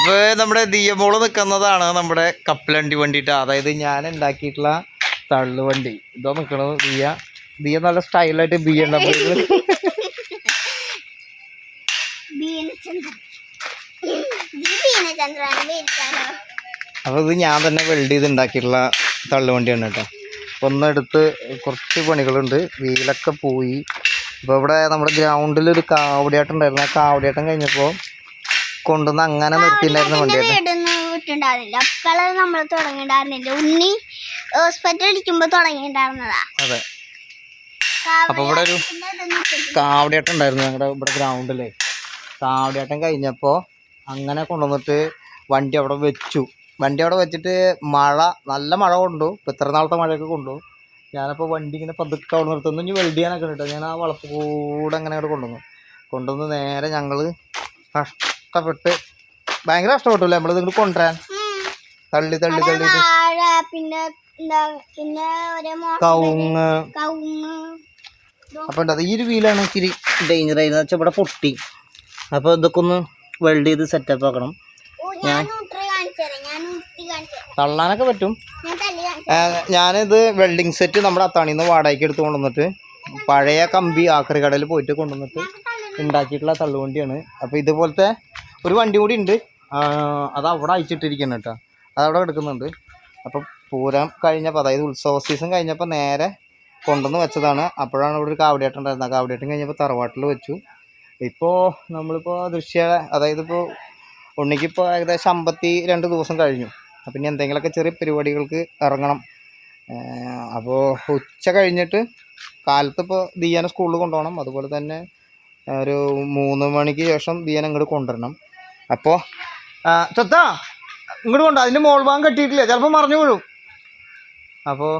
അപ്പോൾ നമ്മുടെ ദിയമോൾ നിൽക്കുന്നതാണ് നമ്മുടെ കപ്പലണ്ടി വണ്ടിയിട്ട് അതായത് ഞാൻ ഉണ്ടാക്കിയിട്ടുള്ള തള്ളുവണ്ടി ഇതോ നിൽക്കണത് ദിയ. ദിയ നല്ല സ്റ്റൈലായിട്ട് ബി എം ഡബ്ല്യൂ അപ്പോൾ ഇത് ഞാൻ തന്നെ വെൽഡ് ചെയ്ത് ഉണ്ടാക്കിയിട്ടുള്ള തള്ളുവണ്ടിയാണ് കേട്ടോ. ഒന്നെടുത്ത് കുറച്ച് പണികളുണ്ട്. വീലൊക്കെ പോയി. ഇപ്പോൾ ഇവിടെ നമ്മുടെ ഗ്രൗണ്ടിൽ ഒരു കാവടിയാട്ടം ഉണ്ടായിരുന്നു. ആ കാവടിയാട്ടം കഴിഞ്ഞപ്പോൾ കൊണ്ടുവന്ന് അങ്ങനെ നിർത്തിണ്ടായിരുന്നു വിട്ടുണ്ടാവില്ല അപ്പോഴത് നമ്മൾ തുടങ്ങിയിട്ടുണ്ടായിരുന്നില്ല. ഉണ്ണി ഹോസ്പിറ്റൽ അടിക്കുമ്പോ തുടങ്ങിണ്ടായിരുന്നതാ അതെ. അപ്പോൾ ഇവിടെ ഒരു കാവടിയാട്ടം ഉണ്ടായിരുന്നു ഞങ്ങളുടെ ഇവിടെ ഗ്രൗണ്ടിലേ. കാവടിയാട്ടം കഴിഞ്ഞപ്പോ അങ്ങനെ കൊണ്ടുവന്നിട്ട് വണ്ടി അവിടെ വെച്ചു. വണ്ടി അവിടെ വെച്ചിട്ട് മഴ നല്ല മഴ കൊണ്ടു. ഇപ്പൊ ഇത്ര നാളത്തെ മഴയൊക്കെ കൊണ്ടു. ഞാനപ്പോൾ വണ്ടി ഇങ്ങനെ പതുക്കെ അവിടെ നിർത്തുന്നു ഇനി വെൽഡ് ചെയ്യാനൊക്കെ കേട്ടോ ഞാൻ ആ വളപ്പ് കൂടെ അങ്ങനെ അങ്ങോട്ട് കൊണ്ടുവന്നു. കൊണ്ടുവന്ന് നേരെ ഞങ്ങൾ കഷ്ടപ്പെട്ട് ഭയങ്കര കഷ്ടപ്പെട്ടു നമ്മൾ നമ്മളിത് ഇങ്ങോട്ട് കൊണ്ടുവരാൻ തള്ളി തള്ളി തള്ളി. പിന്നെ കവുങ്ങ്. അപ്പോൾ ഉണ്ട് ഈ ഒരു വീലാണ് ഇച്ചിരി ഡേഞ്ചർ ആയിരുന്നു വെച്ചാൽ ഇവിടെ പൊട്ടി. അപ്പൊ ഇതൊക്കെ ഒന്ന് വെൽഡ് ചെയ്ത് സെറ്റപ്പ് ആക്കണം. ഞാൻ തള്ളാനൊക്കെ പറ്റും. ഞാനിത് വെൽഡിങ് സെറ്റ് നമ്മുടെ അത്താണിന്ന് വാടകയ്ക്ക് എടുത്ത് കൊണ്ടുവന്നിട്ട് പഴയ കമ്പി ആക്രി കടയിൽ പോയിട്ട് കൊണ്ടുവന്നിട്ട് ഉണ്ടാക്കിയിട്ടുള്ള തള്ളുവണ്ടിയാണ്. അപ്പോൾ ഇതുപോലത്തെ ഒരു വണ്ടി കൂടി ഉണ്ട്. അത് അവിടെ അയച്ചിട്ടിരിക്കുന്നു കേട്ടോ. അതവിടെ കിടക്കുന്നുണ്ട്. അപ്പോൾ പൂരം കഴിഞ്ഞപ്പോൾ അതായത് ഉത്സവ സീസൺ കഴിഞ്ഞപ്പോൾ നേരെ കൊണ്ടുവന്ന് വെച്ചതാണ്. അപ്പോഴാണ് ഇവിടെ ഒരു കാവടിയേട്ടം ഉണ്ടായിരുന്നത്. കാവടിയാട്ടം കഴിഞ്ഞപ്പോൾ തറവാട്ടിൽ വെച്ചു. ഇപ്പോൾ നമ്മളിപ്പോൾ ദൃശ്യ അതായത് ഇപ്പോൾ ഉണ്ണിക്കിപ്പോൾ ഏകദേശം അമ്പത്തി രണ്ട് ദിവസം കഴിഞ്ഞു. അപ്പം ഇനി എന്തെങ്കിലുമൊക്കെ ചെറിയ പരിപാടികൾക്ക് ഇറങ്ങണം. അപ്പോൾ ഉച്ച കഴിഞ്ഞിട്ട് കാലത്ത് ഇപ്പോൾ ദിയാനെ സ്കൂളിൽ കൊണ്ടുപോകണം. അതുപോലെ തന്നെ ഒരു മൂന്ന് മണിക്ക് ശേഷം ബിയൻ ഇങ്ങോട്ട് കൊണ്ടുവരണം. അപ്പോൾ ചത്ത ഇങ്ങോട്ട് കൊണ്ടു അതിന്റെ മോൾ ഭാഗം കെട്ടിയിട്ടില്ല? ചിലപ്പോൾ മറിഞ്ഞു വീഴും. അപ്പോൾ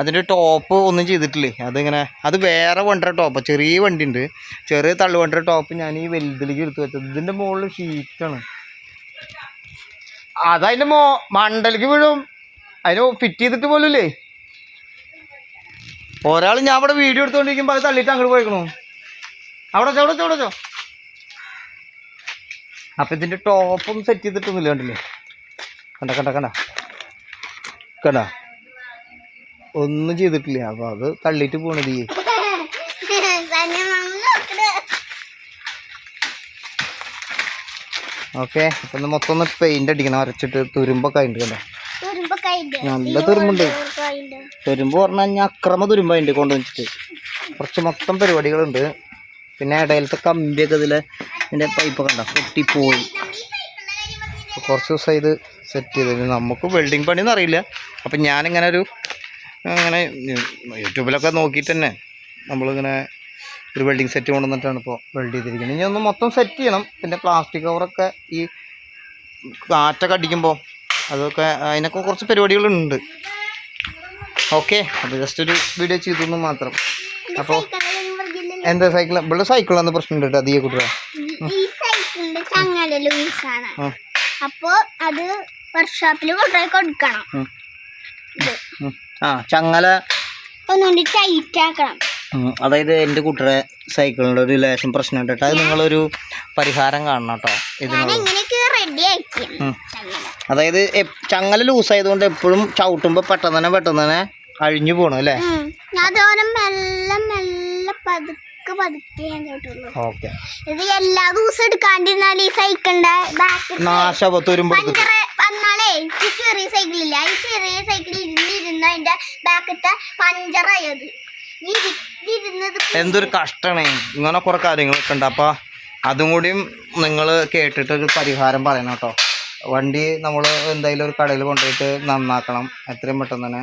അതിന്റെ ടോപ്പ് ഒന്നും ചെയ്തിട്ടില്ലേ? അതിങ്ങനെ അത് വേറെ വണ്ടിയുടെ ടോപ്പ് ചെറിയ വണ്ടി ഉണ്ട് ചെറിയ തള്ളു വണ്ടിയുടെ ടോപ്പ് ഞാൻ ഈ വലുതിലേക്ക് എടുത്ത് വെച്ചത്. ഇതിന്റെ മുകളിൽ ഷീറ്റാണ് അതതിന്റെ മോ മണ്ടലേക്ക് വീഴും. അതിന് ഫിറ്റ് ചെയ്തിട്ട് പോലും ഇല്ലേ ഒരാൾ ഞാൻ അവിടെ വീഡിയോ എടുത്തുകൊണ്ടിരിക്കുമ്പോൾ അത് തള്ളിയിട്ട് അങ്ങോട്ട് പോയിക്കണു. അവിടെ വെച്ചോ അവിടെ വെച്ചോ അവിടെ വെച്ചോ. അപ്പം ഇതിന്റെ ടോപ്പൊന്നും സെറ്റ് ചെയ്തിട്ടൊന്നുമില്ല കണ്ടില്ലേ? കണ്ട കണ്ട കണ്ട? കണ്ട? ഒന്നും ചെയ്തിട്ടില്ല. അപ്പോൾ അത് തള്ളിട്ട് പോണത് ഓക്കെ അപ്പം മൊത്തം ഒന്ന് പെയിന്റ് അടിക്കണം. അരച്ചിട്ട് തുരുമ്പൊക്കെ ആയിട്ട് കണ്ടോ? നല്ല തുരുമ്പുണ്ട്. തുരുമ്പ് പറഞ്ഞു കഴിഞ്ഞാൽ അക്രമ തുരുമ്പായിട്ട് കൊണ്ടുവന്നിട്ട് കുറച്ച് മൊത്തം പരിപാടികളുണ്ട്. പിന്നെ ഇടയിലത്തെ കമ്പിയൊക്കെ ഇതിൽ ഇതിന്റെ പൈപ്പൊക്കെ ഉണ്ടോ പൊട്ടിപ്പോയി. കുറച്ച് ദിവസമായി ഇത് സെറ്റ് ചെയ്ത് നമുക്ക് വെൽഡിങ് പണിയൊന്നും അറിയില്ല. അപ്പം ഞാനിങ്ങനെ ഒരു അങ്ങനെ യൂട്യൂബിലൊക്കെ നോക്കിയിട്ട് തന്നെ നമ്മളിങ്ങനെ ഒരു വെൽഡിങ് സെറ്റ് കൊണ്ടുവന്നിട്ടാണ് ഇപ്പോൾ വെൽഡ് ചെയ്തിരിക്കുന്നത്. ഇനി ഒന്ന് മൊത്തം സെറ്റ് ചെയ്യണം. പിന്നെ പ്ലാസ്റ്റിക് കവറൊക്കെ ഈ കാറ്റൊക്കെ അടിക്കുമ്പോൾ അതൊക്കെ അതിനൊക്കെ കുറച്ച് പരിപാടികളുണ്ട്. ഓക്കെ അപ്പോൾ ജസ്റ്റ് ഒരു വീഡിയോ ചെയ്തു മാത്രം. അപ്പോൾ എന്താ സൈക്കിൾ ഇവിടെ സൈക്കിളാന്ന് പ്രശ്നമുണ്ട് കേട്ടോ? ഉണ്ട് കുട്ടികളെ. ഈ സൈക്കിളിന്റെ ചങ്ങല ലൂസാണ് അപ്പോ അത് വർക്ക്ഷോപ്പിൽ കൊണ്ടുപോയി കൊടുക്കണം. ആ ചങ്ങല. ഒന്നുകൂടി ടൈറ്റ് ആക്കണം. അതായത് എന്റെ കൂട്ടരെ സൈക്കിളിന്റെ ഒരു ലേശം പ്രശ്നം കേട്ടോ. അത് നിങ്ങളൊരു പരിഹാരം കാണണം കേട്ടോ. അതായത് ആക്കി. ഉം. ചങ്ങല. ലൂസ് ആയതുകൊണ്ട് എപ്പോഴും ചവിട്ടുമ്പോൾ പെട്ടെന്ന് തന്നെ പെട്ടെന്ന് തന്നെ അഴിഞ്ഞു പോകണം അല്ലേ? മെല്ലെ മെല്ലെ പതുക്കെ പതുക്കെ ഞാൻ ചോട്ടുള്ളൂ ഓക്കെ. ഇത് എല്ലാ ദിവസവും എടുക്കാണ്ടിരുന്നാൽ ഈ സൈക്കിളിന്റെ ബാക്ക് പഞ്ചർ വന്നാലേ ഈ ചെറിയ സൈക്കിളില്ല. ഈ ചെറിയ സൈക്കിൾ ഇരുന്നിരുന്ന അതിന്റെ ബാക്കത്തെ പഞ്ചറായത്. എന്തൊരു കഷ്ടമാണ് ഇങ്ങനെ കുറെ കാര്യങ്ങളൊക്കെ ഉണ്ട്. അപ്പോൾ അതും കൂടിയും നിങ്ങൾ കേട്ടിട്ട് ഒരു പരിഹാരം പറയണം കേട്ടോ. വണ്ടി നമ്മൾ എന്തായാലും ഒരു കടയിൽ കൊണ്ടുപോയിട്ട് നന്നാക്കണം. എത്രയും പെട്ടെന്ന് തന്നെ.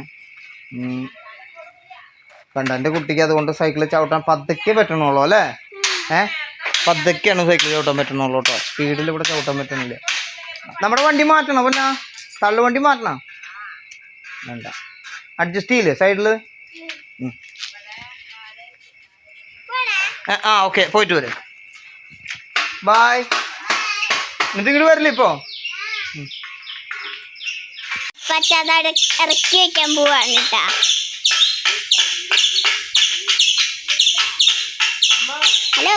കണ്ട എന്റെ കുട്ടിക്ക് അതുകൊണ്ട് സൈക്കിൾ ചവിട്ടാൻ പതുക്കെ പറ്റണുള്ളൂ അല്ലേ? ഏ? പതുക്കെയാണ് സൈക്കിൾ ചവിട്ടാൻ പറ്റണുള്ളൂ കേട്ടോ. സ്പീഡിൽ ഇവിടെ ചവിട്ടാൻ പറ്റണില്ല. നമ്മുടെ വണ്ടി മാറ്റണം പിന്നെ? തള്ളു വണ്ടി മാറ്റണം? വേണ്ട. അഡ്ജസ്റ്റ് ചെയ്യില്ലേ സൈഡിൽ ആ ഓക്കെ പോയിട്ട് വരും. ബായ് എന്നിട്ട് ഇങ്ങോട്ട് വരില്ല ഇപ്പോൾ പറ്റാതെ ഇറക്കി വെക്കാൻ പോവാണ് കേട്ടാ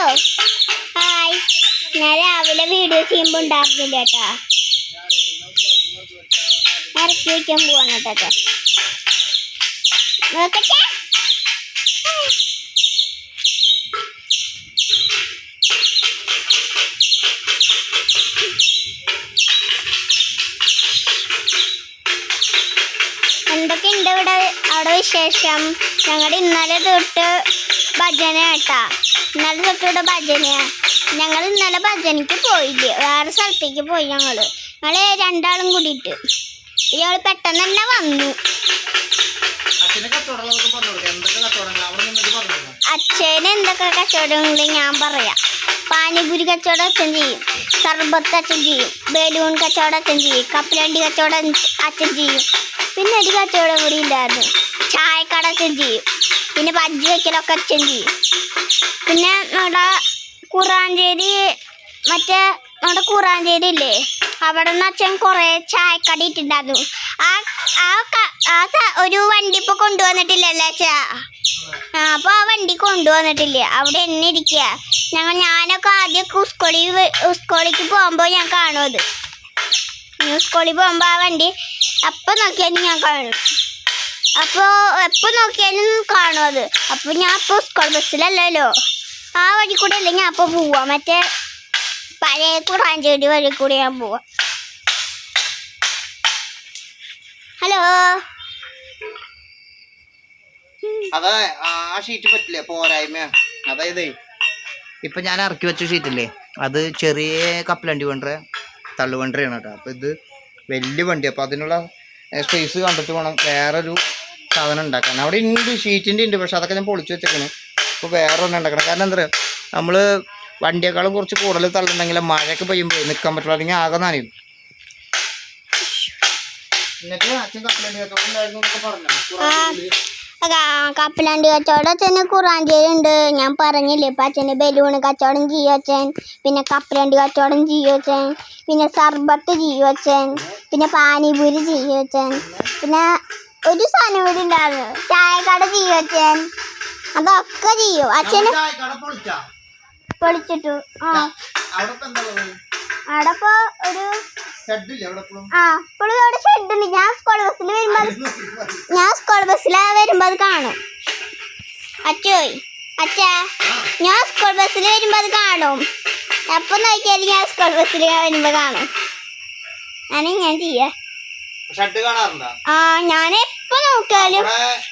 ഹലോ ഹായ്. ഞാൻ രാവിലെ വീഡിയോ ചെയ്യുമ്പോൾ ഉണ്ടായിരുന്നില്ല കേട്ടോ. ഇറക്കി വയ്ക്കാൻ പോവാണ് കേട്ടോ നോക്കട്ടെ. എന്തൊക്കെയുണ്ട് ഇവിടെ? അവിടെ വിശേഷം. ഞങ്ങളുടെ ഇന്നലെ തൊട്ട് ഭജന കേട്ടാ. ഇന്നലെ തൊട്ട് ഇവിടെ ഭജനയാ. ഞങ്ങൾ ഇന്നലെ ഭജനയ്ക്ക് പോയില്ല. വേറെ സ്ഥലത്തേക്ക് പോയി ഞങ്ങൾ. ഞങ്ങൾ രണ്ടാളും കൂടിയിട്ട്. ഇയാൾ പെട്ടെന്ന് തന്നെ വന്നു. അച്ഛനെ എന്തൊക്കെ കച്ചവടങ്ങൾ ഞാൻ പറയാം. പാനിപൂരി കച്ചവടം അച്ഛൻ ചെയ്യും. സർബത്ത് അച്ഛൻ ചെയ്യും. ബലൂൺ കച്ചവടം അച്ഛൻ ചെയ്യും. കപ്പലണ്ടി കച്ചവടം അച്ഛൻ ചെയ്യും. പിന്നെ ഒരു കച്ചവടം കൂടി ഉണ്ടായിരുന്നു. ചായക്കട അച്ഛൻ ചെയ്യും. പിന്നെ ബജ്ജി വെക്കലൊക്കെ അച്ഛൻ ചെയ്യും. പിന്നെ നമ്മുടെ കുറാഞ്ചേരി മറ്റേ നമ്മുടെ കുറാഞ്ചേരി ഇല്ലേ അവിടെ നിന്ന് അച്ഛൻ കുറേ ചായക്കട ഇട്ടിട്ടുണ്ടായിരുന്നു. ആ ആ ഒരു വണ്ടി ഇപ്പോൾ കൊണ്ടുവന്നിട്ടില്ലല്ലേ അച്ഛാ? ആ അപ്പൊ ആ വണ്ടി കൊണ്ടുവന്നിട്ടില്ല? അവിടെ എന്നെ ഇരിക്കുക ഞങ്ങൾ ഞാനൊക്കെ ആദ്യമൊക്കെ സ്കൂളിൽ സ്കൂളിലേക്ക് പോകുമ്പോൾ ഞാൻ കാണും അത്. സ്കൂളിൽ പോകുമ്പോൾ ആ വണ്ടി അപ്പം നോക്കിയാൽ ഞാൻ കാണും. അപ്പോൾ എപ്പോൾ നോക്കിയാലും കാണും അത്. അപ്പോൾ ഞാൻ ഇപ്പൊ സ്കൂൾ ബസ്സിലല്ലല്ലോ ആ വഴി കൂടെ അല്ലേ ഞാൻ അപ്പോൾ പോവാ. മറ്റേ പഴയ കുറാഞ്ചേരി വഴി കൂടെ ഞാൻ പോവാ. ഹലോ അതാ ആ ഷീറ്റ് പറ്റില്ല? പോരായ്മ. അതായത് ഇപ്പൊ ഞാൻ ഇറക്കി വെച്ച ഷീറ്റില്ലേ അത് ചെറിയ കപ്പലണ്ടി വണ്ടി തള്ളുവണ്ടിയാണ് കേട്ടോ. അപ്പൊ ഇത് വലിയ വണ്ടി. അപ്പൊ അതിനുള്ള സ്പേസ് കണ്ടിട്ട് വേണം. വേറൊരു സാധനം ഉണ്ടാക്കാൻ. അവിടെ ഉണ്ട് ഷീറ്റിന്റെ ഉണ്ട് പക്ഷെ അതൊക്കെ ഞാൻ പൊളിച്ചു വെച്ചേക്കണ്. അപ്പോൾ വേറെ ഒന്നും ഉണ്ടാക്കണം. കാരണം എന്താ പറയുക നമ്മൾ വണ്ടിയേക്കാളും കുറച്ച് കൂടുതൽ തള്ളുണ്ടെങ്കിൽ മഴയൊക്കെ പെയ്യുമ്പോൾ നിൽക്കാൻ പറ്റില്ല അല്ലെങ്കിൽ ആകെ നനയും. എന്നിട്ട് കച്ചവടം എന്നൊക്കെ പറഞ്ഞു? അതാ കപ്പലണ്ടി കച്ചവടം അച്ഛന് കുറാഞ്ചേരി ഞാൻ പറഞ്ഞില്ലേ ഇപ്പം അച്ഛന് ബലൂൺ കച്ചവടം ചെയ്യും പിന്നെ കപ്പലണ്ടി കച്ചവടം ചെയ്യും പിന്നെ സർബത്ത് ചെയ്യും പിന്നെ പാനിപൂരി ചെയ്യും പിന്നെ ഒരു സാധനം കൂടി ഉണ്ടായിരുന്നു. ചായക്കട ചെയ്യും അച്ഛൻ. അതൊക്കെ ചെയ്യും. അച്ഛന് പൊളിച്ചിട്ടു. ആ. അവിടെപ്പോ ഒരു ആ പുള്ളി അവിടെ ഷെഡുണ്ട് ഞാൻ സ്കൂൾ ബസ്സിൽ വരുമ്പോ ഞാൻ സ്കൂൾ ബസ്സിൽ വരുമ്പോ അത് കാണും. അച്ചോയ് അച്ഛാ ഞാൻ സ്കൂൾ ബസ്സിൽ വരുമ്പോ അത് കാണും. അപ്പൊ നോക്കിയാലും ഞാൻ സ്കൂൾ ബസ്സിൽ വരുമ്പോ കാണും. ഞാൻ ചെയ്യാ. ആ ഞാൻ എപ്പോൾ നോക്കിയാലും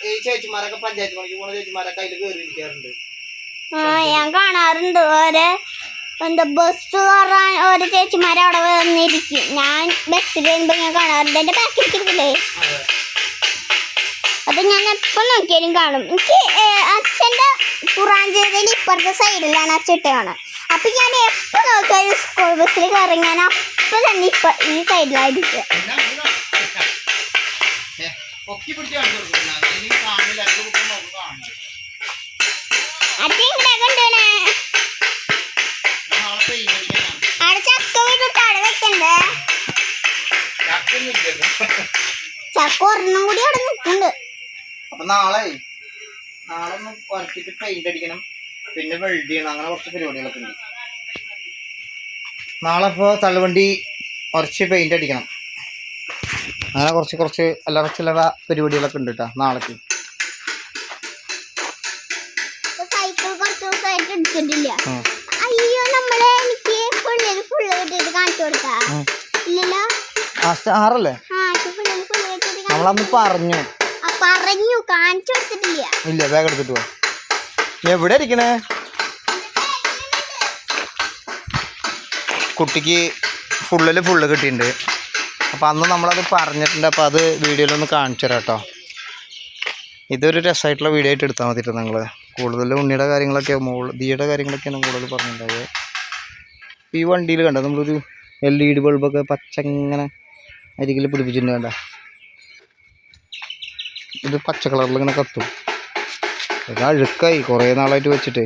ഈ ചേച്ചിമാരൊക്കെ പഞ്ചായത്ത് പണിക്ക് പോണ ചേച്ചിമാരൊക്കെ അതിൽ കയറി ഇരിക്കാറുണ്ട്. ആ ഞാൻ കാണാറുണ്ട്. ഓരോ എന്താ ബസ് കയറാൻ ഓരോ ചേച്ചിമാർ അവിടെ വന്നിരിക്കും. ഞാൻ ബസ്സിൽ വരുമ്പോ ഞാൻ കാണാറുണ്ട്. എന്റെ ബാക്കിൽ ഇരിക്കുന്നില്ലേ? അത് ഞാൻ എപ്പോൾ നോക്കിയാലും കാണും. എനിക്ക് അച്ഛന്റെ പുറാഞ്ചേരിയിൽ ഇപ്പുറത്തെ സൈഡിലാണ് അച്ഛൻ കാണാൻ. അപ്പൊ ഞാൻ എപ്പോൾ നോക്കിയാലും സ്കൂൾ ബസ്സിൽ കയറി ഞാൻ അപ്പൊ തന്നെ ഇപ്പൊ ഈ സൈഡിലായിരിക്കും പൊക്കി പിടിച്ച് കാണിച്ചു ഇനി കാണില്ല കുപ്പം നോക്കും കാണില്ല നാളെ അവിടെ. ചക്ക ഒരെണ്ണം കൂടി നിൽക്കുന്നുണ്ട് അപ്പൊ നാളെ നാളെ ഒന്ന് കുറച്ചിട്ട് പെയിന്റ് അടിക്കണം. പിന്നെ വെൽഡ് ചെയ്യണം. അങ്ങനെ കുറച്ച് പരിപാടികളൊക്കെ ഉണ്ട്. നാളെ ഇപ്പോൾ തള്ളുവണ്ടി കുറച്ച് പെയിന്റ് അടിക്കണം. അങ്ങനെ കുറച്ച് കുറച്ച് അല്ലറ ചില്ലറ പരിപാടികളൊക്കെ ഉണ്ട് കേട്ടോ നാളേക്ക്. നമ്മളന്ന് പറഞ്ഞു. പറഞ്ഞു കാണിച്ചു കൊടുത്തിട്ടില്ല. ഇല്ല ബാഗ് എടുത്തിട്ട് പോ. എവിടെ ഇരിക്കണേ? കുട്ടിക്ക് ഫുള്ളിൽ ഫുള്ള് കിട്ടിയിട്ടുണ്ട്. അപ്പം അന്ന് നമ്മളത് പറഞ്ഞിട്ടുണ്ട് അപ്പോൾ അത് വീഡിയോയിലൊന്ന് കാണിച്ചു തരാം കേട്ടോ. ഇതൊരു രസമായിട്ടുള്ള വീഡിയോ ആയിട്ട് എടുത്താൽ മതിയിട്ട് നിങ്ങൾ കൂടുതൽ ഉണ്ണിയുടെ കാര്യങ്ങളൊക്കെ മോൾ ദിയുടെ കാര്യങ്ങളൊക്കെയാണ് കൂടുതൽ പറഞ്ഞിട്ടുണ്ടായത് ഈ വണ്ടിയിൽ കണ്ടോ? നമ്മളൊരു എൽ ഇ ഡി ബൾബൊക്കെ പച്ച ഇങ്ങനെ അരികിൽ പിടിപ്പിച്ചിട്ടുണ്ട് കണ്ട? ഇത് പച്ച കളറിൽ ഇങ്ങനെ കത്തും. ഇത് അഴുക്കായി കുറേ നാളായിട്ട് വെച്ചിട്ട്.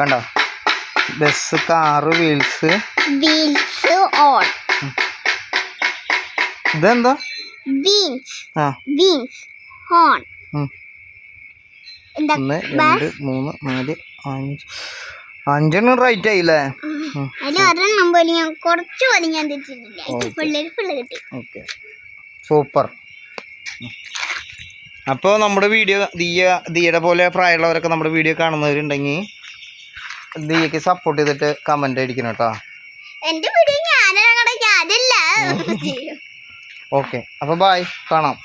കണ്ടോ? Bus car wheels wheels on ഇതെന്താ? വീൽസ് ആ. വീൽസ് ഹോൺ ഒന്ന് രണ്ട് മൂന്ന് നാല് അഞ്ച്. അഞ്ചെണ്ണം റൈറ്റ് ആയില്ലേ? സൂപ്പർ അപ്പോൾ നമ്മുടെ വീഡിയോ ദിയ ദിയയുടെ പോലെ പ്രായമുള്ളവരൊക്കെ നമ്മുടെ വീഡിയോ കാണുന്നവരുണ്ടെങ്കിൽ ദിയക്ക് സപ്പോർട്ട് ചെയ്തിട്ട് കമന്റ് അടിക്കണം കേട്ടോ. എന്റെ വീഡിയോ ഞാനല്ല. ഓക്കെ. അപ്പോൾ ബായ് കാണാം.